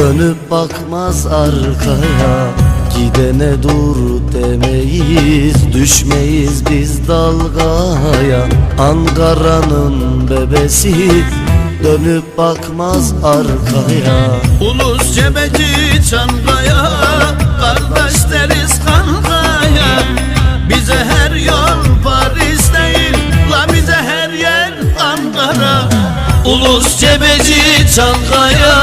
Dönüp bakmaz arkaya Gidene dur demeyiz Düşmeyiz biz dalgaya. Ankara'nın bebesi Dönüp bakmaz arkaya. Ulus cebeci Çankaya Kardeş deriz kankaya. Bize her yol Paris değil La bize her yer Ankara. Ulus cebeci Çankaya